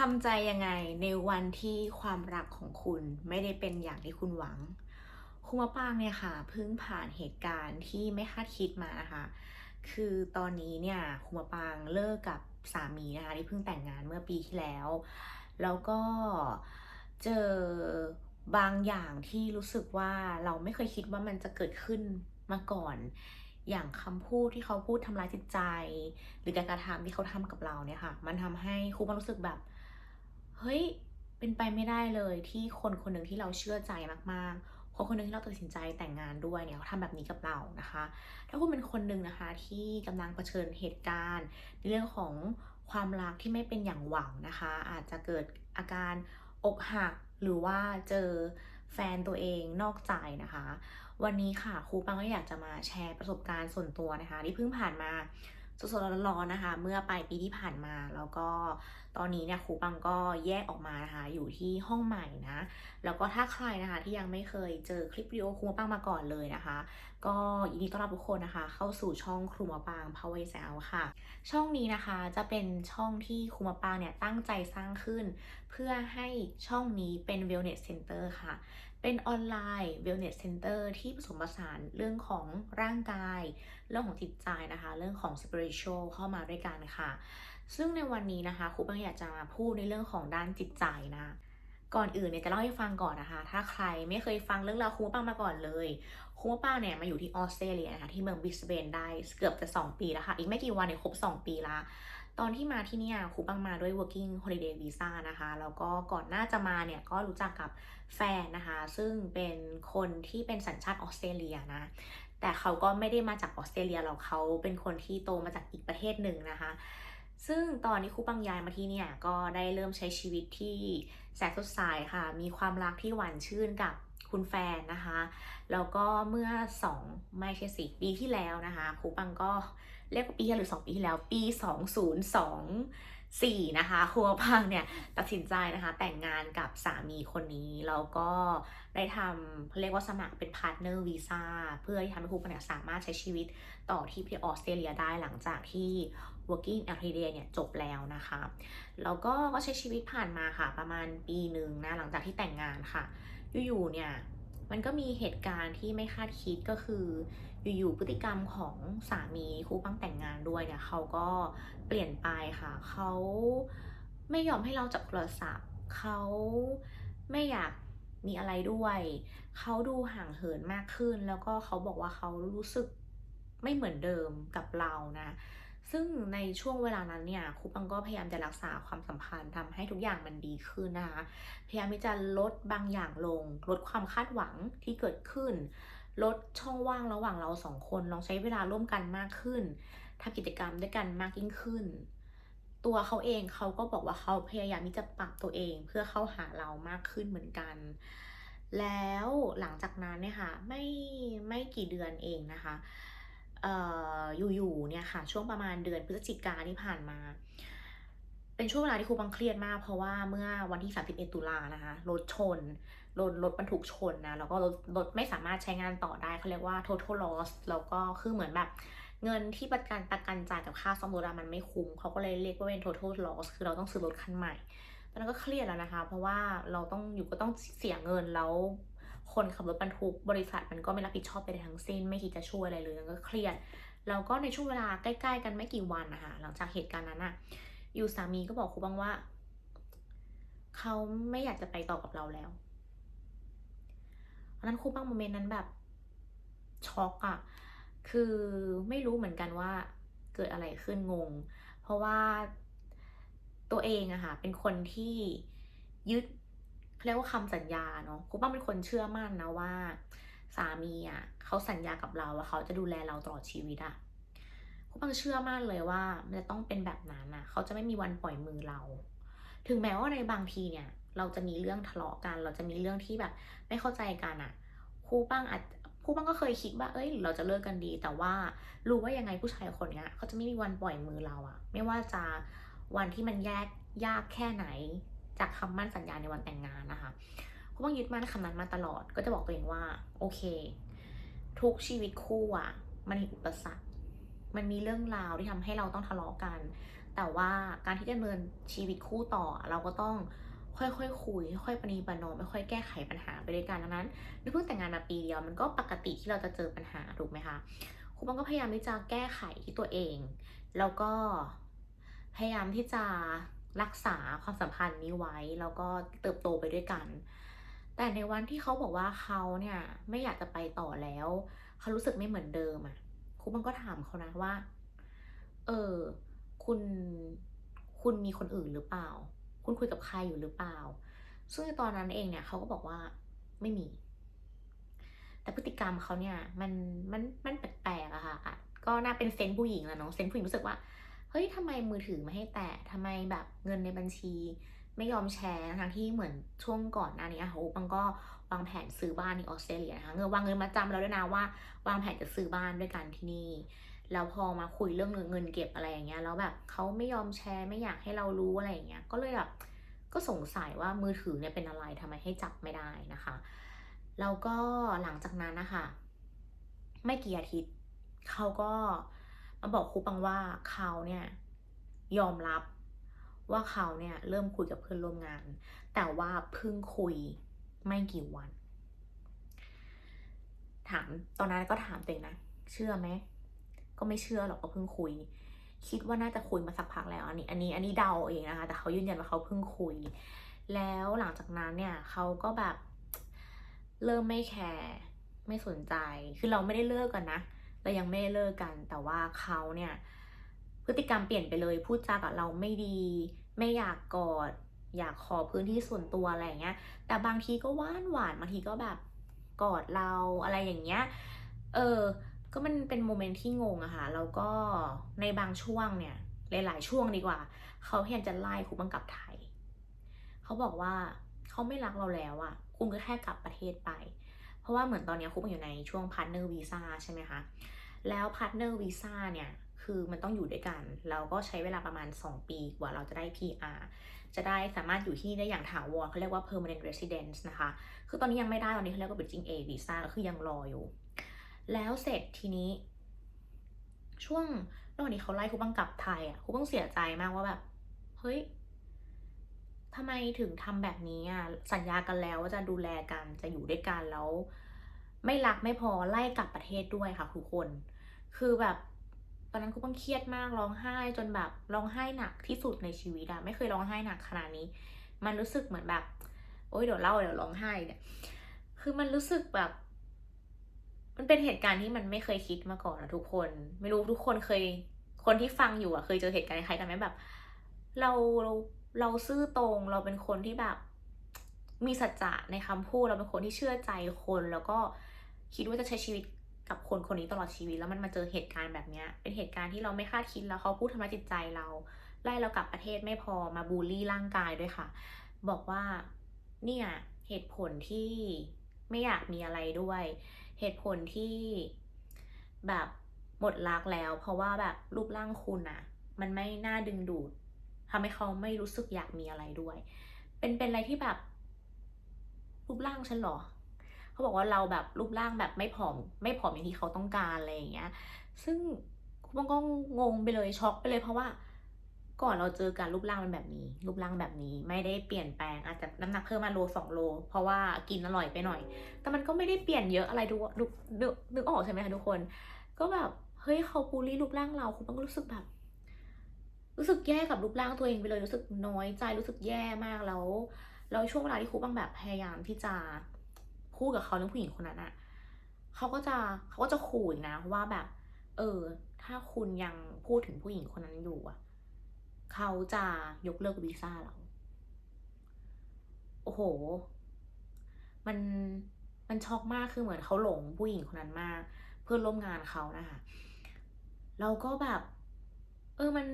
ทำใจยังไงในวันที่ความรักของคุณไม่ได้เป็นอย่างที่คุณหวัง คุณมะปางเนี่ยค่ะเพิ่งผ่านเหตุการณ์ที่ไม่คาดคิดมานะคะ คือตอนนี้เนี่ยคุณมะปางเลิกกับสามีนะคะที่เพิ่งแต่งงานเมื่อปีที่แล้ว แล้วก็เจอบางอย่างที่รู้สึกว่าเราไม่เคยคิดว่ามันจะเกิดขึ้นมาก่อน อย่างคำพูดที่เขาพูดทำร้ายจิตใจ หรือการกระทำที่เขาทำกับเราเนี่ยค่ะ มันทำให้ครูมันรู้สึกแบบ เฮ้ยเป็นไปไม่ได้เลยที่คนคนหนึ่งที่เราเชื่อใจมากๆคนคนหนึ่งที่เราตัดสินใจแต่งงานด้วยเนี่ยเขาทำแบบนี้กับเรานะคะ ถ้าคุณเป็นคนหนึ่งนะคะที่กำลังเผชิญเหตุการณ์ ในเรื่องของความรักที่ไม่เป็นอย่างหวังนะคะ อาจจะเกิดอาการอกหักหรือว่าเจอแฟนตัวเองนอกใจนะคะ วันนี้ค่ะครูปังก็อยากจะมาแชร์ประสบการณ์ส่วนตัวนะคะ ที่เพิ่งผ่านมา สดๆร้อนๆนะคะ เมื่อปลายปีที่ผ่านมาแล้วก็ตอนนี้เนี่ยครูปังก็แยกออกมานะคะอยู่ที่ห้องใหม่นะ แล้วก็ถ้าใครนะคะที่ยังไม่เคยเจอคลิปวิดีโอครูปังมาก่อนเลยนะคะ ก็ยินดีต้อนรับทุกคนนะคะ เข้าสู่ช่องครูมะปางพาวเวอร์แซลค่ะ ช่องนี้นะคะจะเป็นช่องที่ครูมะปางเนี่ยตั้งใจสร้างขึ้น เพื่อให้ช่องนี้เป็น wellness center ค่ะ เป็นออนไลน์ wellness center ที่ผสมผสานเรื่องของร่างกาย เรื่องของจิตใจนะคะ เรื่องของ spiritual เข้ามาด้วยกันค่ะ ซึ่งในวันนี้นะคะครูปังอยากจะมาพูดในเรื่องของด้านจิตใจนะ ก่อนอื่นเนี่ยจะเล่าให้ฟังก่อนนะคะ ถ้าใครไม่เคยฟังเรื่องราวครูปังมาก่อนเลยครูปังเนี่ยมาอยู่ที่ออสเตรเลียนะคะที่เมืองบิสเบนได้เกือบจะ 2 ปีแล้วค่ะ อีกไม่กี่วันเนี่ยครบ 2 ปีละ ตอนที่มาที่นี่ครูปังมาด้วย working holiday visa นะคะ แล้วก็ก่อนหน้าจะมาเนี่ยก็รู้จักกับแฟนนะคะ ซึ่งเป็นคนที่เป็นสัญชาติออสเตรเลียนะ แต่เขาก็ไม่ได้มาจากออสเตรเลียหรอกเขาเป็นคนที่โตมาจากอีกประเทศหนึ่งนะคะซึ่งตอนนี้ครูปังย้ายมาที่เนี่ยก็ได้เริ่มใช้ชีวิตที่แสนสดใสค่ะ มีความรักที่หวานชื่นกับคุณแฟนนะคะ แล้วก็เมื่อสองไม่ใช่สิปีที่แล้วนะคะครูปังก็ เรียกว่าปีที่หรือ 2 ปีที่แล้วปี 2024 นะคะครูปังเนี่ยตัดสินใจนะคะแต่งงานกับสามีคนนี้ แล้วก็ได้ทำเรียกว่าสมัครเป็นพาร์ทเนอร์วีซ่าเพื่อที่ทำให้ครูปังเนี่ยสามารถใช้ชีวิตต่อที่ประเทศออสเตรเลียได้หลังจากที่ working holiday เนี่ยจบแล้วนะคะ แล้วก็ก็ใช้ชีวิตผ่านมาค่ะ ประมาณปีหนึ่งนะหลังจากที่แต่งงานค่ะ อยู่ๆเนี่ยมันก็มีเหตุการณ์ที่ไม่คาดคิดก็คือ อยู่ๆพฤติกรรมของสามีครูปังแต่งงานด้วยเนี่ยเขาก็เปลี่ยนไปค่ะ เขาไม่ยอมให้เราจับโทรศัพท์เขาไม่อยากมีอะไรด้วย เขาดูห่างเหินมากขึ้น แล้วก็เขาบอกว่าเขารู้สึกไม่เหมือนเดิมกับเรานะ ซึ่งในช่วงเวลานั้นเนี่ยครูปังก็พยายามจะรักษาความสัมพันธ์ทำให้ทุกอย่างมันดีขึ้นนะคะ พยายามที่จะลดบางอย่างลง ลดความคาดหวังที่เกิดขึ้น ลดช่องว่างระหว่างเราสองคนลองใช้เวลาร่วมกันมากขึ้นทำกิจกรรมด้วยกันมากยิ่งขึ้น ตัวเขาเองเขาก็บอกว่าเขาพยายามที่จะปรับตัวเองเพื่อเข้าหาเรามากขึ้นเหมือนกัน แล้วหลังจากนั้นเนี่ยค่ะไม่ไม่กี่เดือนเองนะคะเอ่ออยู่ๆเนี่ยค่ะช่วงประมาณเดือนพฤศจิกาที่ผ่านมา เป็นช่วงเวลาที่ครูบังเครียดมาก เพราะว่าเมื่อวันที่ 31 ตุลานะคะรถชน รถรถบรรทุกชนนะแล้วก็รถรถไม่สามารถใช้งานต่อได้เขาเรียกว่า total loss แล้วก็คือเหมือนแบบเงินที่ประกันประกันจ่ายกับค่าซ่อมรถมันไม่คุ้มเขาก็เลยเรียกว่าเป็น total loss คือเราต้องซื้อรถคันใหม่ตอนนั้นก็เครียดแล้วนะคะ เพราะว่าเราต้องอยู่ก็ต้องเสียเงินแล้ว คนขับรถบรรทุกบริษัทมันก็ไม่รับผิดชอบไปทั้งสิ้น ไม่คิดจะช่วยอะไรเลยก็เครียดแล้วก็ในช่วงเวลาใกล้ ๆ กันไม่กี่วันนะคะหลังจากเหตุการณ์นั้นอะอยู่สามีก็บอกครูบังว่า เขาไม่อยากจะไปต่อกับเราแล้ว อันนั้นครูบังโมเมนต์นั้นแบบช็อกอะคือไม่รู้เหมือนกันว่าเกิดอะไรขึ้นงง เพราะว่าตัวเองอะค่ะเป็นคนที่ยึดเรียกว่าคำสัญญาเนาะครูป้าเป็นคนเชื่อมั่นนะว่า สามีอะเขาสัญญากับเราว่าเขาจะดูแลเราตลอดชีวิตอะครูป้าเชื่อมั่นเลยว่า มันจะต้องเป็นแบบนั้นอะเขาจะไม่มีวันปล่อยมือเรา ถึงแม้ว่าในบางทีเนี่ย เราจะมีเรื่องทะเลาะกัน เราจะมีเรื่องที่แบบ ไม่เข้าใจกันอะครูป้างอาจครูป้างก็เคยคิดว่า เอ้ย เราจะเลิกกันดี แต่ว่ารู้ว่ายังไงผู้ชายคนเนี้ยเขาจะไม่มีวันปล่อยมือเราอะไม่ว่าจะวันที่มันแยกยากแค่ไหน จากคำมั่นสัญญาในวันแต่งงานนะคะครูป้างยึดมั่นคำนั้นมาตลอด ก็จะบอกตัวเองว่า โอเค ทุกชีวิตคู่อะมันมีอุปสรรค มันมีเรื่องราวที่ทำให้เราต้องทะเลาะกัน แต่ว่าการที่จะดำเนินชีวิตคู่ต่อ เราก็ต้อง ค่อยๆคคุย ค่อยปรนีปรนอมค่อยแก้ไขปัญหาไปด้วยกันดังนั้นนี่เพิ่งแต่งงานมาปีเดียวมันก็ปกติที่เราจะเจอปัญหาถูกไหมคะครูปังก็พยายามที่จะแก้ไขที่ตัวเอง แล้วก็พยายามที่จะรักษาความสัมพันธ์นี้ไว้ แล้วก็เติบโตไปด้วยกัน แต่ในวันที่เขาบอกว่าเขาเนี่ยไม่อยากจะไปต่อแล้วเขารู้สึกไม่เหมือนเดิมอะ่ะครูปังก็ถามเขานะว่า เออคุณคุณมีคนอื่นหรือเปล่า คุณคุยกับใครอยู่หรือเปล่า ซึ่งตอนนั้นเองเนี่ยเขาก็บอกว่าไม่มี แต่พฤติกรรมเขาเนี่ยมันมันมันแปลกๆอะค่ะก็น่าเป็นเซนส์ผู้หญิงแหละเนาะเซนส์ผู้หญิงรู้สึกว่าเฮ้ยทำไมมือถือไม่ให้แตะทำไมแบบเงินในบัญชี ไม่ยอมแชร์ทั้งที่เหมือนช่วงก่อนหน้านี้ค่ะปังก็วางแผนซื้อบ้านที่ออสเตรเลียนะคะเงินวางเงินมาจำแล้วด้วยนะว่าวางแผนจะซื้อบ้านด้วยกันที่นี่ แล้วพอมาคุยเรื่องเงินเก็บอะไรอย่างเงี้ยแล้วแบบเขาไม่ยอมแชร์ไม่อยากให้เรารู้อะไรอย่างเงี้ยก็เลยแบบก็สงสัยว่ามือถือเนี่ยเป็นอะไรทำไมให้จับไม่ได้นะคะแล้วก็หลังจากนั้นนะคะไม่กี่อาทิตย์เขาก็มาบอกครูปังว่าเขาเนี่ยยอมรับว่าเขาเนี่ยเริ่มคุยกับเพื่อนร่วมงาน แต่ว่าเพิ่งคุยไม่กี่วัน ถามตอนนั้นก็ถามตัวเองนะ เชื่อไหม ก็ไม่เชื่อหรอกก็เพิ่งคุย คิดว่าน่าจะคุยมาสักพักแล้ว อันนี้ อันนี้ อันนี้เดาเองนะคะ แต่เขายืนยันว่าเขาเพิ่งคุย แล้วหลังจากนั้นเนี่ยเขาก็แบบเริ่มไม่แคร์ไม่สนใจ คือเราไม่ได้เลิกกันนะ เรายังไม่ได้เลิกกัน แต่ว่าเขาเนี่ยพฤติกรรมเปลี่ยนไปเลย พูดจากับเราไม่ดี ไม่อยากกอด อยากขอพื้นที่ส่วนตัวอะไรอย่างเงี้ย แต่บางทีก็หวานหวาน บางทีก็แบบกอดเราอะไรอย่างเงี้ย เออ ก็มันเป็นโมเมนต์ที่งงอะค่ะแล้วก็ในบางช่วงเนี่ย หลาย ๆ ช่วงดีกว่า เขาพยายามจะไล่ครูบังกลับไทย เขาบอกว่าเขาไม่รักเราแล้วอะคุณก็แค่กลับประเทศไป เพราะว่าเหมือนตอนนี้ครูบังอยู่ในช่วงพาร์ทเนอร์วีซ่าใช่ไหมคะ แล้วพาร์ทเนอร์วีซ่าเนี่ย คือมันต้องอยู่ด้วยกัน แล้วก็ใช้เวลาประมาณ 2 ปีกว่าเราจะได้ PR จะได้สามารถอยู่ที่ได้อย่างถาวรเขาเรียกว่า permanent residence นะคะ คือตอนนี้ยังไม่ได้ ตอนนี้เขาเรียกว่า bridging A visa ก็คือยังรออยู่ แล้วเสร็จทีนี้ ช่วงระหว่างนี้เขาไล่ครูบังกลับไทยอะครูบังเสียใจมากว่าแบบ เฮ้ยทำไมถึงทำแบบนี้อะสัญญากันแล้วว่าจะดูแลกันจะอยู่ด้วยกันแล้ว ไม่รักไม่พอไล่กลับประเทศด้วยค่ะทุกคน คือแบบตอนนั้นครูบังเครียดมากร้องไห้จนแบบร้องไห้หนักที่สุดในชีวิตอะไม่เคยร้องไห้หนักขนาดนี้ มันรู้สึกเหมือนแบบ โอ๊ยเดี๋ยวเล่าเดี๋ยวร้องไห้เนี่ย คือมันรู้สึกแบบ มันเป็นเหตุการณ์ที่มันไม่เคยคิดมาก่อนนะทุกคน ไม่รู้ทุกคนเคย คนที่ฟังอยู่อะ เคยเจอเหตุการณ์คล้ายๆกันไหมแบบ เราเราเราซื่อตรงเราเป็นคนที่แบบ มีสัจจะในคำพูดเราเป็นคนที่เชื่อใจคน แล้วก็คิดว่าจะใช้ชีวิตกับคนคนนี้ตลอดชีวิตแล้วมันมาเจอเหตุการณ์แบบเนี้ย เป็นเหตุการณ์ที่เราไม่คาดคิดแล้วเขาพูดทำร้ายจิตใจเราไล่เรากลับประเทศไม่พอมาบูลลี่ร่างกายด้วยค่ะ บอกว่าเนี่ยเหตุผลที่ไม่อยากมีอะไรด้วย เหตุผลที่แบบหมดรักแล้ว เพราะว่าแบบรูปร่างคุณอะมันไม่น่าดึงดูดทำให้เขาไม่รู้สึกอยากมีอะไรด้วย เป็นเป็นอะไรที่แบบรูปร่างฉันหรอ เขาบอกว่าเราแบบรูปร่างแบบไม่ผอม ไม่ผอมอย่างที่เขาต้องการอะไรอย่างเงี้ย ซึ่งคุณก็งงไปเลยช็อกไปเลยเพราะว่า ก่อนเราเจอกันรูปร่างมันแบบนี้ รูปร่างแบบนี้ไม่ได้เปลี่ยนแปลงอาจจะน้ำหนักเพิ่มมาโลสองโล เพราะว่ากินอร่อยไปหน่อย แต่มันก็ไม่ได้เปลี่ยนเยอะอะไรดูดูนึกนึกออกใช่ไหมคะทุกคน ก็แบบเฮ้ยเขาบูลลี่รูปร่างเราคุณต้องรู้สึกแบบ รู้สึกแย่กับรูปร่างตัวเองไปเลยรู้สึกน้อยใจรู้สึกแย่มากแล้วแล้วช่วงเวลาที่ครูบังแบบพยายามที่จะพูดกับเขาเรื่องผู้หญิงคนนั้นอะเขาก็จะเขาก็จะขู่นะว่าแบบ เออ ถ้าคุณยังพูดถึงผู้หญิงคนนั้นอยู่อะ เขาจะยกเลิกวีซ่าเรา โอ้โห มันมันช็อกมากคือเหมือนเขาหลงผู้หญิงคนนั้นมาก เพื่อนร่วมงานเขานะคะเราก็แบบ เออมัน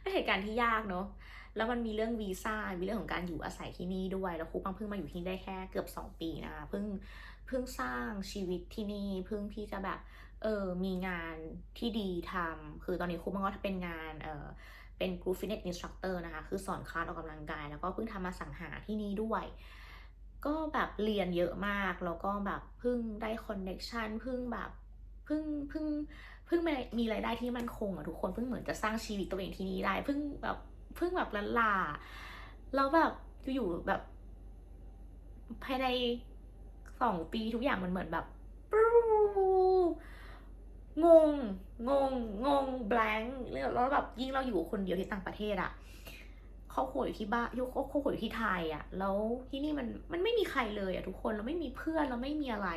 เป็นเหตุการณ์ที่ยากเนอะแล้วมันมีเรื่องวีซ่า มีเรื่องของการอยู่อาศัยที่นี่ด้วย แล้วครูปังเพิ่งมาอยู่ที่นี่ได้แค่เกือบสองปีนะคะเพิ่งเพิ่งสร้างชีวิตที่นี่ เพิ่งที่จะแบบ เออมีงานที่ดีทำคือตอนนี้ครูปังก็เป็นงาน เออ เป็น Group Fitness Instructor นะคะ คือสอนคลาสออกกำลังกาย แล้วก็เพิ่งทำมาสังหาที่นี่ด้วย ก็แบบเรียนเยอะมาก แล้วก็แบบเพิ่งได้คอนเน c t ชันเพิ่งแบบเพิ่งเพิ่งเพิ่งมีรายได้ที่มั่นคงอะทุกคนเพิ่งเหมือนจะสร้างชีวิตตัวเองที่นี่ได้เพิ่งแบบเพิ่งแบบลันลาแล้วแบบอยู่ๆแบบภายในสองปีทุกอย่างมันเหมือนแบบปรู งง งง งง blank แล้วแบบยิ่งเราอยู่คนเดียวที่ต่างประเทศอะครอบครัวอยู่ที่บ้านยุคครอบครัวอยู่ที่ไทยอะแล้วที่นี่มันมันไม่มีใครเลยอะทุกคนเราไม่มีเพื่อนเราไม่มีอะไร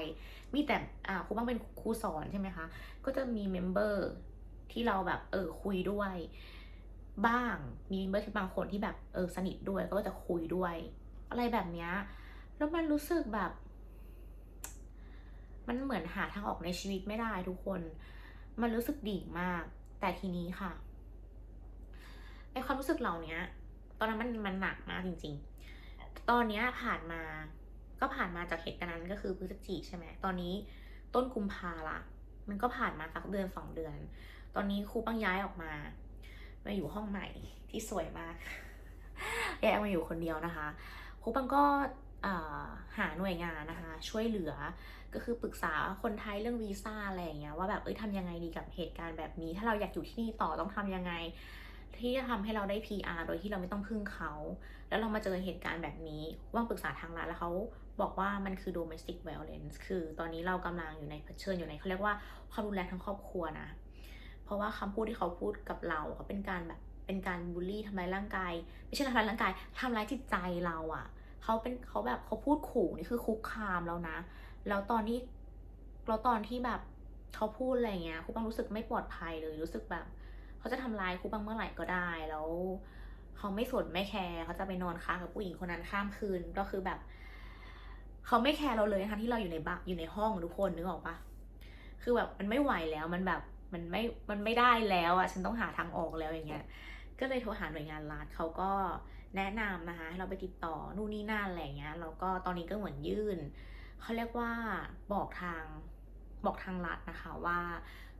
มีแต่อ่าครูบ้างเป็นครูสอนใช่ไหมคะ ก็จะมีเมมเบอร์ที่เราแบบเออคุยด้วยบ้าง มีเมมเบอร์ที่บางคนที่แบบเออสนิทด้วยก็จะคุยด้วย อะไรแบบเนี้ยแล้วมันรู้สึกแบบ มันเหมือนหาทางออกในชีวิตไม่ได้ทุกคน มันรู้สึกดิ่งมาก แต่ทีนี้ค่ะไอความรู้สึกเหล่านี้ตอนนั้นมันมันหนักมากจริง ๆ ตอนนี้ผ่านมาก็ผ่านมาจากเหตุการณ์นั้นก็คือพฤศจิใช่ไหมตอนนี้ต้นกุมภาละ มันก็ผ่านมาสักเดือนสองเดือน ตอนนี้ครูปังย้ายออกมา มาอยู่ห้องใหม่ที่สวยมากย้ายกมาอยู่คนเดียวนะคะครูปังก็ หาหน่วยงานนะคะช่วยเหลือก็คือปรึกษาคนไทยเรื่องวีซ่าอะไรอย่างเงี้ยว่าแบบเอ้ยทำยังไงดีกับเหตุการณ์แบบนี้ ถ้าเราอยากอยู่ที่นี่ต่อต้องทำยังไง ที่จะทำให้เราได้ PR โดยที่เราไม่ต้องพึ่งเขา แล้วเรามาเจอเหตุการณ์แบบนี้ว่างปรึกษาทางร้านแล้วเขาบอกว่ามันคือ domestic violence คือตอนนี้เรากำลังอยู่ในเผชิญอยู่ในเขาเรียกว่าความรุนแรงทั้งครอบครัวนะ เพราะว่าคำพูดที่เขาพูดกับเราเขาเป็นการแบบเป็นการบูลลี่ทำร้ายร่างกาย ไม่ใช่ทำร้ายร่างกายทำร้ายจิตใจเราอะ่ะ เขาเป็นเขาแบบเขาพูดขู่นี่คือคุกคามแล้วนะ แล้วตอนที่แล้วตอนที่แบบเขาพูดอะไรเงี้ยครูปังรู้สึกไม่ปลอดภัยเลยรู้สึกแบบเขาจะทำร้ายครูปังเมื่อไหร่ก็ได้แล้วเขาไม่สนไม่แคร์เขาจะไปนอนค้างกับผู้หญิงคนนั้นข้ามคืนก็คือแบบเขาไม่แคร์เราเลยนะคะที่เราอยู่ในบ้านอยู่ในห้องทุกคนนึกออกปะคือแบบมันไม่ไหวแล้วมันแบบมันไม่มันไม่ได้แล้วอะฉันต้องหาทางออกแล้วอย่างเงี้ย ก็เลยโทรหาหน่วยงานรัฐเขาก็ แนะนำนะคะให้เราไปติดต่อนู่นนี่นั่นอะไรเงี้ยแล้วก็ตอนนี้ก็เหมือนยื่นเขาเรียกว่าบอกทางบอกทางรัฐนะคะว่า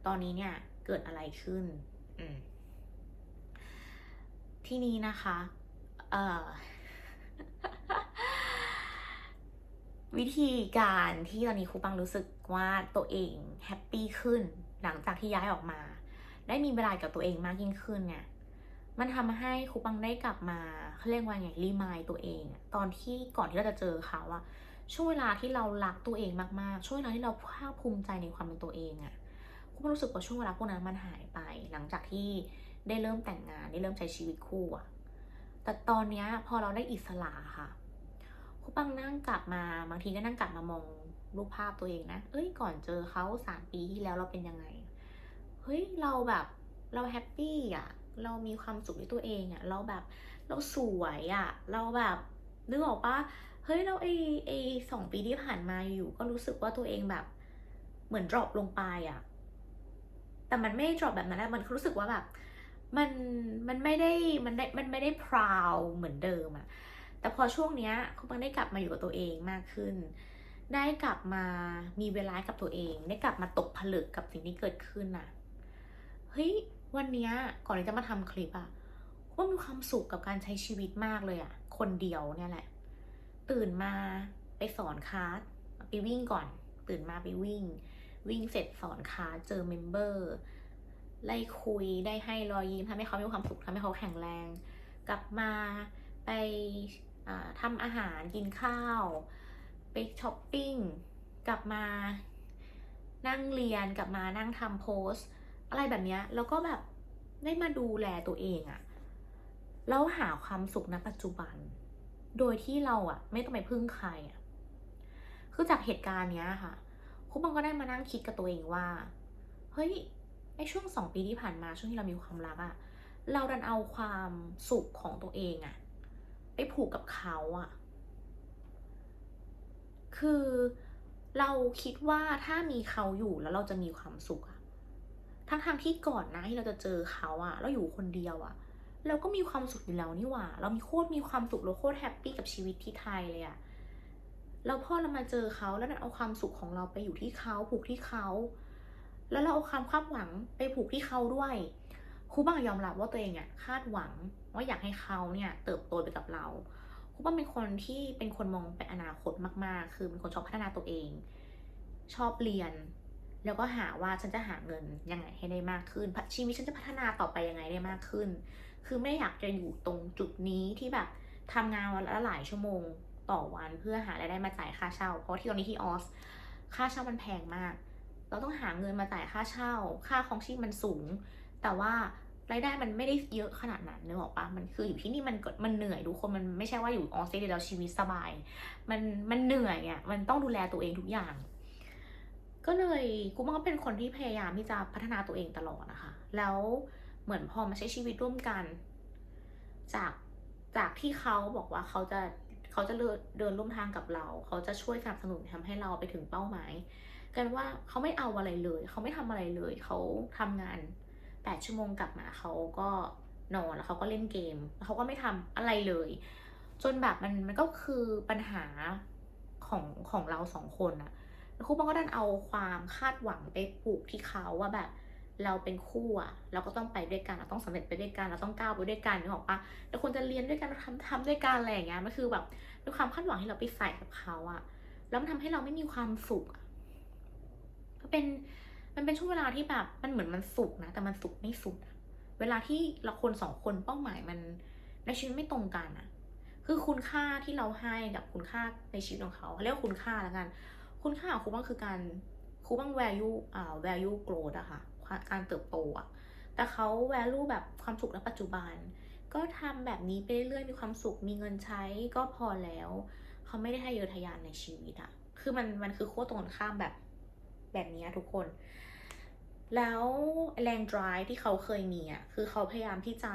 ตอนนี้เนี่ยเกิดอะไรขึ้นที่นี้นะคะเอ่อวิธีการที่ตอนนี้ครูปังรู้สึกว่าตัวเองแฮปปี้ขึ้นหลังจากที่ย้ายออกมา ได้มีเวลากับตัวเองมากยิ่งขึ้นเนี่ย มันทำให้ครูปังได้กลับมาเขาเรียกว่าไงรีมายตัวเอง ตอนที่ก่อนที่เราจะเจอเขาอะช่วงเวลาที่เรารักตัวเองมากๆ ช่วงเวลาที่เราภาคภูมิใจในความเป็นตัวเองอะครูปังรู้สึกว่าช่วงเวลาพวกนั้นมันหายไป หลังจากที่ได้เริ่มแต่งงานได้เริ่มใช้ชีวิตคู่อะแต่ตอนเนี้ยพอเราได้อิสระค่ะครูปังนั่งกลับมาบางทีก็นั่งกลับมามองรูปภาพตัวเองนะ เอ้ย ก่อนเจอเขาสามปีที่แล้วเราเป็นยังไง เฮ้ย เราแบบ เราแฮปปี้อะ เรามีความสุขในตัวเองอะเราแบบเราสวยอะเราแบบนึกออกปะเฮ้ยเราไอไอสองปีที่ผ่านมาอยู่ ก็รู้สึกว่าตัวเองแบบ เหมือนดรอปลงไปอะแต่มันไม่ดรอปแบบนั้นนะมันรู้สึกว่าแบบมันมันไม่ได้มันได้มันไม่ได้พราวเหมือนเดิมอะแต่พอช่วงเนี้ยคุณปังได้กลับมาอยู่กับตัวเองมากขึ้น ได้กลับมามีเวลากับตัวเอง ได้กลับมาตกผลึกกับสิ่งที่เกิดขึ้นอะเฮ้ยวันนี้ก่อนที่จะมาทำคลิปอะว่ามีความสุขกับการใช้ชีวิตมากเลยอะคนเดียวเนี่ยแหละ ตื่นมาไปสอนคลาสไปวิ่งก่อน ตื่นมาไปวิ่ง วิ่งเสร็จสอนคลาสเจอเมมเบอร์ไล่คุยได้ให้รอยยิ้มทำให้เขามีความสุขทำให้เขาแข็งแรง กลับมาไปทำอาหารกินข้าว ไปช้อปปิ้ง กลับมานั่งเรียนกลับมานั่งทำโพสต์ อะไรแบบนี้แล้วก็แบบได้มาดูแลตัวเองอะแล้วหาความสุขณปัจจุบัน โดยที่เราอะไม่ต้องไปพึ่งใครอะคือจากเหตุการณ์เนี้ยค่ะคุณบังก็ได้มานั่งคิดกับตัวเองว่าเฮ้ยในช่วงสองปีที่ผ่านมาช่วงที่เรามีความรักอะเราดันเอาความสุขของตัวเองอะไปผูกกับเขาอะคือเราคิดว่าถ้ามีเขาอยู่แล้วเราจะมีความสุขอะ ทั้งทางที่ก่อนนะที่เราจะเจอเขาอะเราอยู่คนเดียวอะเราก็มีความสุขอยู่แล้วนี่หว่า เรามีโคตรมีความสุขเราโคตรแฮปปี้กับชีวิตที่ไทยเลยอะแล้วพอเรามาเจอเขาแล้วเอาความสุขของเราไปอยู่ที่เขาผูกที่เขา แล้วเราเอาความคาดหวังไปผูกที่เขาด้วยครูบ้างยอมรับว่าตัวเองอะคาดหวังว่าอยากให้เขาเนี่ยเติบโตไปกับเราครูบ้างเป็นคนที่เป็นคนมองไปอนาคตมากๆ คือเป็นคนชอบพัฒนาตัวเอง ชอบเรียน แล้วก็หาว่าฉันจะหาเงินยังไงให้ได้มากขึ้น ชีวิตฉันจะพัฒนาต่อไปยังไงได้มากขึ้น คือไม่อยากจะอยู่ตรงจุดนี้ที่แบบทำงานวันละหลายชั่วโมงต่อวันเพื่อหารายได้มาจ่ายค่าเช่า เพราะที่ตอนนี้ที่ออสค่าเช่ามันแพงมาก เราต้องหาเงินมาจ่ายค่าเช่า ค่าของชีพมันสูง แต่ว่ารายได้มันไม่ได้เยอะขนาดนั้นนึกออกปะมันคืออยู่ที่นี่มันมันเหนื่อยทุกคนมันไม่ใช่ว่าอยู่ออสเตรเลียแล้วชีวิตสบาย มันมันเหนื่อยอะมันต้องดูแลตัวเองทุกอย่าง ก็เลยกูมันก็เป็นคนที่พยายามที่จะพัฒนาตัวเองตลอดนะคะ แล้วเหมือนพอมาใช้ชีวิตร่วมกัน จากจากที่เขาบอกว่าเขาจะเขาจะเดินร่วมทางกับเรา เขาจะช่วยสนับสนุนทำให้เราไปถึงเป้าหมาย กันว่าเขาไม่เอาอะไรเลย เขาไม่ทำอะไรเลย เขาทำงานแปดชั่วโมงกลับมาเขาก็นอนแล้วเขาก็เล่นเกมแล้วเขาก็ไม่ทำอะไรเลย จนแบบมันมันก็คือปัญหาของของเราสองคนอะ ครูปังก็ดันเอาความคาดหวังไปปลูกที่เขาว่าแบบเราเป็นคู่อะเราก็ต้องไปด้วยกันเราต้องสำเร็จไปด้วยกันเราต้องก้าวไปด้วยกันนึกออกปะเราควรจะเรียนด้วยกันเราทำทำด้วยกันอะไรอย่างเงี้ยมันคือแบบด้วยความคาดหวังที่เราไปใส่กับเขาอะแล้วมันทำให้เราไม่มีความสุขก็เป็นมันเป็นช่วงเวลาที่แบบมันเหมือนมันสุขนะ แต่มันสุขไม่สุด เวลาที่เราคนสองคนเป้าหมายมันในชีวิตไม่ตรงกันอะคือคุณค่าที่เราให้กับคุณค่าในชีวิตของเขาเขาเรียกว่าคุณค่าแล้วกัน คุณค่าของคูบ้างคือการคูบ้าง value อ่า value growth อะค่ะ การเติบโตอะแต่เขา value แบบความสุขในปัจจุบัน ก็ทำแบบนี้ไปเรื่อยมีความสุขมีเงินใช้ก็พอแล้ว เขาไม่ได้ให้เยอะทะยานในชีวิตอะคือมันมันคือขั้วตรงข้ามแบบแบบนี้ทุกคน แล้วแรง drive ที่เขาเคยมีอะคือเขาพยายามที่จะ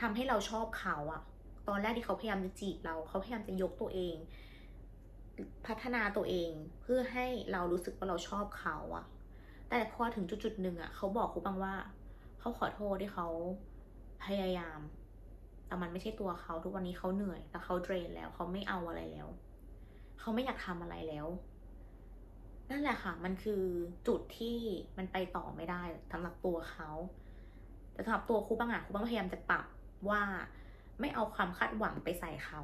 ทำให้เราชอบเขาอะตอนแรกที่เขาพยายามจะจีบเรา เขาพยายามจะยกตัวเอง พัฒนาตัวเองเพื่อให้เรารู้สึกว่าเราชอบเขาอะแต่พอถึงจุดๆหนึ่งอะเขาบอกครูบังว่า เขาขอโทษที่เขาพยายาม แต่มันไม่ใช่ตัวเขาทุกวันนี้เขาเหนื่อยแล้วเขาเดรนแล้วเขาไม่เอาอะไรแล้ว เขาไม่อยากทำอะไรแล้ว นั่นแหละค่ะ มันคือจุดที่มันไปต่อไม่ได้สำหรับตัวเขาแต่สำหรับตัวครูบังอะครูบังพยายามจะปรับว่าไม่เอาความคาดหวังไปใส่เขา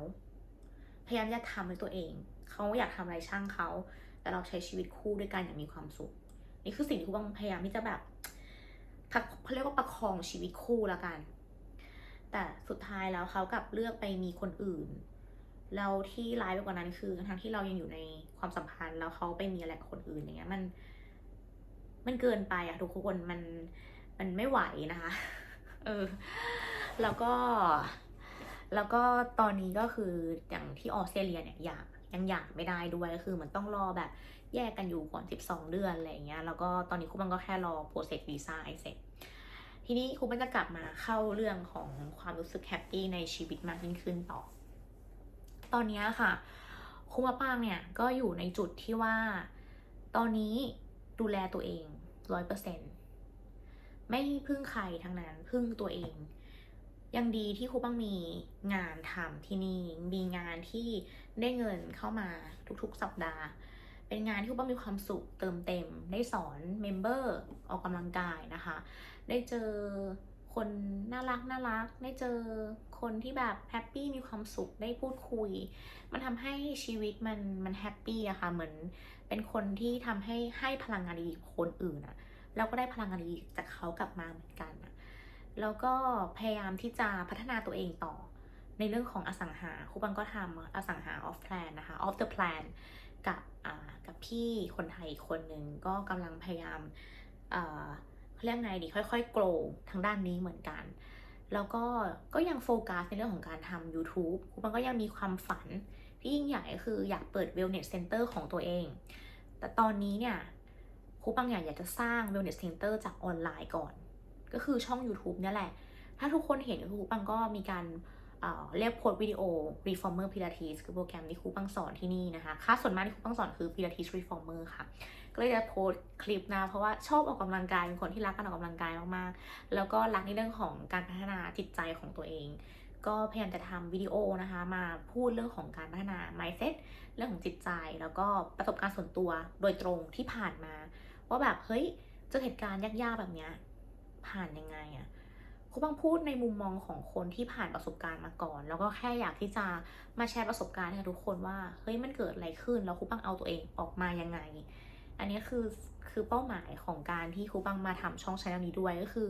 พยายามจะทำในตัวเอง เขาอยากทำอะไรช่างเขา แต่เราใช้ชีวิตคู่ด้วยกันอย่างมีความสุข นี่คือสิ่งที่ครูบังพยายามที่จะแบบเขาเรียกว่าประคองชีวิตคู่ละกัน แต่สุดท้ายแล้วเขากลับเลือกไปมีคนอื่นเราที่ร้ายไปกว่านั้นคือทั้งที่เรายังอยู่ในความสัมพันธ์ แล้วเขาไปมีอะไรกับคนอื่นอย่างเงี้ยมัน มันเกินไปอะทุกคนมันมันไม่ไหวนะคะ เออ แล้วก็ แล้วก็ตอนนี้ก็คืออย่างที่ออสเตรเลียเนี่ยอยากยังอยากไม่ได้ด้วยก็คือเหมือนต้องรอแบบแยกกันอยู่ก่อน 12 เดือนอะไรเงี้ยแล้วก็ตอนนี้ครูบังก็แค่รอโปรเซสวีซ่าเสร็จทีนี้ครูบังจะกลับมาเข้าเรื่องของความรู้สึกแฮปปี้ในชีวิตมากยิ่งขึ้นต่อ ตอนนี้ค่ะครูมาปางเนี่ยก็อยู่ในจุดที่ว่า ตอนนี้ดูแลตัวเองร้อยเปอร์เซ็นไม่พึ่งใครทั้งนั้นพึ่งตัวเอง ยังดีที่ครูบ้างมีงานทำที่นี่ มีงานที่ได้เงินเข้ามาทุกๆ สัปดาห์ เป็นงานที่ครูบ้างมีความสุขเติมเต็ม ได้สอนเมมเบอร์ออกกำลังกายนะคะ ได้เจอคนน่ารักน่ารัก ได้เจอคนที่แบบแฮปปี้มีความสุขได้พูดคุย มันทำให้ชีวิตมันมันแฮปปี้อะค่ะเหมือนเป็นคนที่ทำให้ให้พลังงานดีคนอื่นอะเราก็ได้พลังงานดีจากเขากลับมาเหมือนกันอะ แล้วก็พยายามที่จะพัฒนาตัวเองต่อ ในเรื่องของอสังหาครูบังก็ทำอสังหา off plan นะคะ off the plan กับกับพี่คนไทยอีกคนหนึ่งก็กำลังพยายามเขาเรียกไงดีค่อยๆ grow ทางด้านนี้เหมือนกัน แล้วก็ก็ยังโฟกัสในเรื่องของการทำ YouTube ครูบังก็ยังมีความฝันที่ยิ่งใหญ่ก็คืออยากเปิด wellness center ของตัวเอง แต่ตอนนี้เนี่ยครูบางอยางอยากจะสร้าง wellness center จากออนไลน์ก่อน ก็คือช่อง YouTube เนี่ยแหละ ถ้าทุกคนเห็นครูบังก็มีการเรียกโพสวิดีโอ reformer pilates คือโปรแกรมที่ครูบังสอนที่นี่นะคะค่าส่วนมากที่ครูบังสอนคือ pilates reformer ค่ะ ก็เลยจะโพสคลิปนะ เพราะว่าชอบออกกำลังกายเป็นคนที่รักการออกกำลังกายมากๆ แล้วก็รักในเรื่องของการพัฒนาจิตใจของตัวเอง ก็พยายามจะทำวิดีโอนะคะ มาพูดเรื่องของการพัฒนา mindset เรื่องของจิตใจ แล้วก็ประสบการณ์ส่วนตัวโดยตรงที่ผ่านมา ว่าแบบเฮ้ยเจอเหตุการณ์ยากๆแบบเนี้ย ผ่านยังไงอะครูบังพูดในมุมมองของคนที่ผ่านประสบการณ์มาก่อน แล้วก็แค่อยากที่จะมาแชร์ประสบการณ์ให้ทุกคนว่าเฮ้ยมันเกิดอะไรขึ้นแล้วครูบังเอาตัวเองออกมายังไง อันนี้คือคือเป้าหมายของการที่ครูปังมาทำช่องช anel นี้ด้วยก็คือ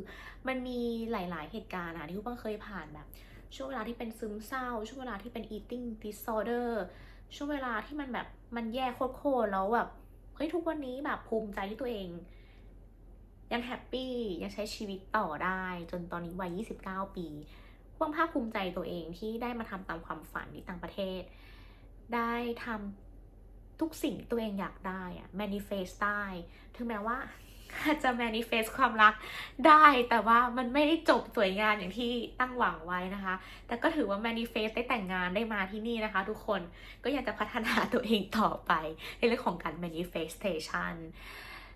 มันมีหลาย ๆ เหตุการณ์อะที่ครูปังเคยผ่านแบบ ช่วงเวลาที่เป็นซึมเศร้า ช่วงเวลาที่เป็น eating disorder ช่วงเวลาที่มันแบบมันแย่โคตรๆแล้วแบบเฮ้ยทุกวันนี้แบบภูมิใจที่ตัวเอง ยังแฮปปี้ยังใช้ชีวิตต่อได้ จนตอนนี้วัย 29 ปีความภาคภูมิใจตัวเองที่ได้มาทำตามความฝันที่ต่างประเทศ ได้ทำทุกสิ่งตัวเองอยากได้อะ manifest ได้ ถึงแม้ว่าอาจจะ manifest ความรักได้แต่ว่ามันไม่ได้จบสวยงามอย่างที่ตั้งหวังไว้นะคะ แต่ก็ถือว่า manifest ได้แต่งงานได้มาที่นี่นะคะ ทุกคนก็อยากจะพัฒนาตัวเองต่อไปในเรื่องของการ manifestation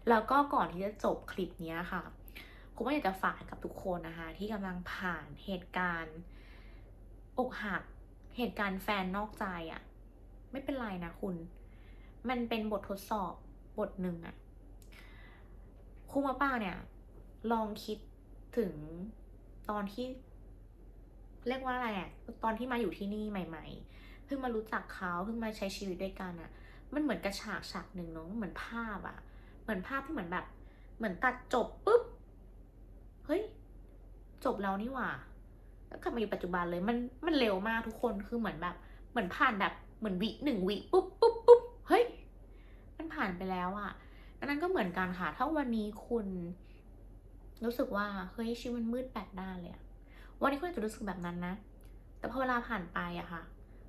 แล้วก็ก่อนที่จะจบคลิปนี้ค่ะคุณว่าอยากจะฝากกับทุกคนนะคะ ที่กำลังผ่านเหตุการณ์ อกหัก เหตุการณ์แฟนนอกใจอะ่ะ ไม่เป็นไรนะคุณ มันเป็นบททดสอบบทหนึ่งอะครูมาป้าเนี่ย ลองคิดถึงตอนที่ เรียกว่าอะไรอะตอนที่มาอยู่ที่นี่ใหม่ ๆ เพิ่งมารู้จักเขาเพิ่งมาใช้ชีวิตด้วยกันอะมันเหมือนกระฉากฉากหนึ่งเนาะเหมือนภาพอะ เหมือนภาพที่เหมือนแบบ เหมือนตัดจบปุ๊บ เฮ้ย จบแล้วนี่หว่า แล้วกลับมาอยู่ปัจจุบันเลย มัน มันเร็วมากทุกคน คือเหมือนแบบ เหมือนผ่านแบบ เหมือนวิหนึ่งวิปุ๊บปุ๊บปุ๊บเฮ้ย มันผ่านไปแล้วอะดังนั้นก็เหมือนกันค่ะ ถ้าวันนี้คุณ รู้สึกว่า เฮ้ยชีวิตมันมืดแปดด้านเลยอะวันนี้คุณอาจจะรู้สึกแบบนั้นนะ แต่พอเวลาผ่านไปอะค่ะ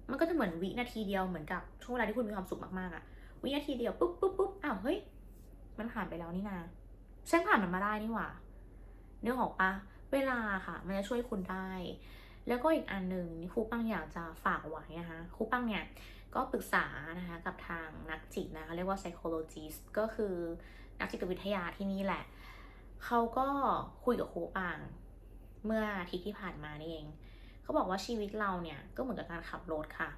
มันก็จะเหมือนวินาทีเดียวเหมือนกับช่วงเวลาที่คุณมีความสุขมากๆอะวินาทีเดียวปุ๊บปุ๊บปุ๊บอ้าวเฮ้ย มันผ่านไปแล้วนี่นาฉันผ่านมันมาได้นี่หว่าเนื้อออกปะเวลาค่ะ มันจะช่วยคุณได้ แล้วก็อีกอันหนึ่งครูปังอยากจะฝากไว้นะคะครูปังเนี่ยก็ปรึกษานะคะกับทางนักจิตนะคะเรียกว่า psychologist ก็คือนักจิตวิทยาที่นี่แหละ เขาก็คุยกับครูปังเมื่ออาทิตย์ที่ผ่านมานี่เอง เขาบอกว่าชีวิตเราเนี่ยก็เหมือนกับการขับรถค่ะ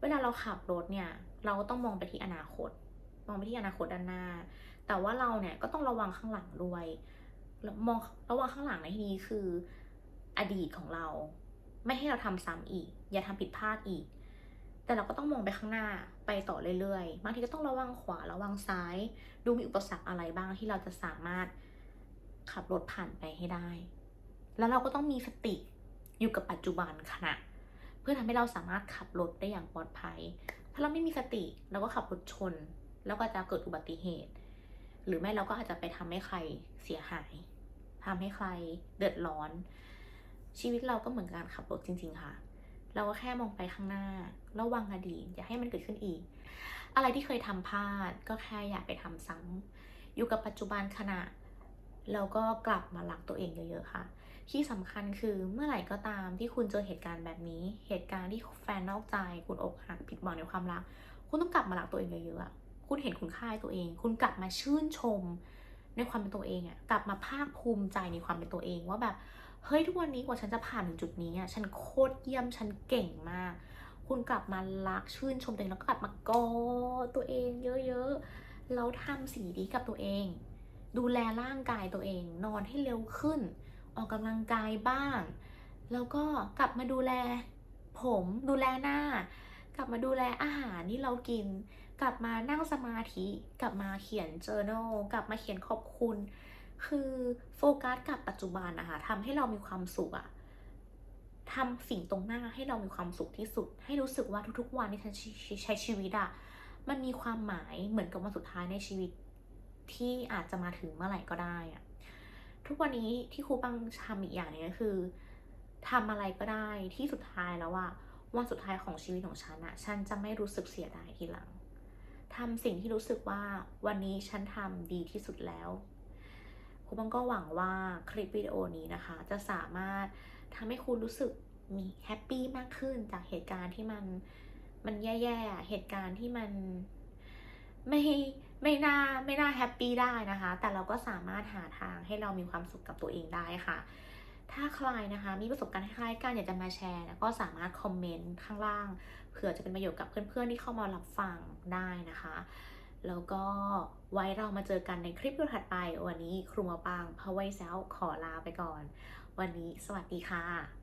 เวลาเราขับรถเนี่ย เราก็ต้องมองไปที่อนาคต มองไปที่อนาคตด้านหน้า แต่ว่าเราเนี่ยก็ต้องระวังข้างหลังด้วยมองระวังข้างหลังในที่นี้คืออดีตของเรา ไม่ให้เราทำซ้ำอีก อย่าทำผิดพลาดอีก แต่เราก็ต้องมองไปข้างหน้าไปต่อเรื่อยๆ บางทีก็ต้องระวังขวาระวังซ้าย ดูมีอุปสรรคอะไรบ้างที่เราจะสามารถขับรถผ่านไปให้ได้ แล้วเราก็ต้องมีสติอยู่กับปัจจุบันขณะ เพื่อทำให้เราสามารถขับรถได้อย่างปลอดภัย ถ้าเราไม่มีสติเราก็ขับรถชน แล้วก็จะเกิดอุบัติเหตุ หรือไม่เราก็อาจจะไปทำให้ใครเสียหายทำให้ใครเดือดร้อน ชีวิตเราก็เหมือนการขับรถจริง ๆ ค่ะ เราก็แค่มองไปข้างหน้า ระวังอดีตอย่าให้มันเกิดขึ้นอีก อะไรที่เคยทำพลาดก็แค่อย่าไปทำซ้ำอยู่กับปัจจุบันขณะแล้วก็กลับมาหลักตัวเองเยอะๆค่ะ ที่สำคัญคือเมื่อไหร่ก็ตามที่คุณเจอเหตุการณ์แบบนี้ เหตุการณ์ที่แฟนนอกใจ คุณอกหักผิดหวังในความรัก คุณต้องกลับมาหลักตัวเองเยอะๆ คุณเห็นคุณค่าตัวเอง คุณกลับมาชื่นชมในความเป็นตัวเองอะกลับมาภาคภูมิใจในความเป็นตัวเองว่าแบบเฮ้ยทุกวันนี้กว่าฉันจะผ่านถึงจุดนี้อะฉันโคตรเยี่ยมฉันเก่งมาก คุณกลับมารักชื่นชมตัวเองแล้วก็กลับมากอตัวเองเยอะๆแล้วทำสิ่งดีกับตัวเอง ดูแลร่างกายตัวเอง นอนให้เร็วขึ้น ออกกำลังกายบ้าง แล้วก็กลับมาดูแลผมดูแลหน้ากลับมาดูแลอาหารที่เรากิน กลับมานั่งสมาธิ กลับมาเขียน journal กลับมาเขียนขอบคุณ คือโฟกัสกับปัจจุบันนะคะทำให้เรามีความสุขอะทำสิ่งตรงหน้าให้เรามีความสุขที่สุด ให้รู้สึกว่าทุกๆวันที่ฉันใช้ชีวิตอะมันมีความหมายเหมือนกับวันสุดท้ายในชีวิต ที่อาจจะมาถึงเมื่อไหร่ก็ได้อะทุกวันนี้ที่ครูปังทำอีกอย่างนึงก็คือทำอะไรก็ได้ที่สุดท้ายแล้วว่าวันสุดท้ายของชีวิตของฉันอะฉันจะไม่รู้สึกเสียดายทีหลัง ทำสิ่งที่รู้สึกว่าวันนี้ฉันทำดีที่สุดแล้วครูบังก็หวังว่าคลิปวิดีโอนี้นะคะ จะสามารถทำให้คุณรู้สึกมีแฮปปี้มากขึ้นจากเหตุการณ์ที่มันมันแย่ๆ เหตุการณ์ที่มันไม่ไม่น่าไม่น่าแฮปปี้ได้นะคะ แต่เราก็สามารถหาทางให้เรามีความสุขกับตัวเองได้ค่ะ ถ้าใครนะคะ มีประสบการณ์คล้ายๆกันอยากจะมาแชร์ ก็สามารถคอมเมนต์ข้างล่าง เผื่อจะเป็นประโยชน์กับเพื่อนๆที่เข้ามารับฟังได้นะคะ แล้วก็ไว้เรามาเจอกันในคลิปถัดไป วันนี้ครูมาปางพะไว้แซวขอลาไปก่อน วันนี้สวัสดีค่ะ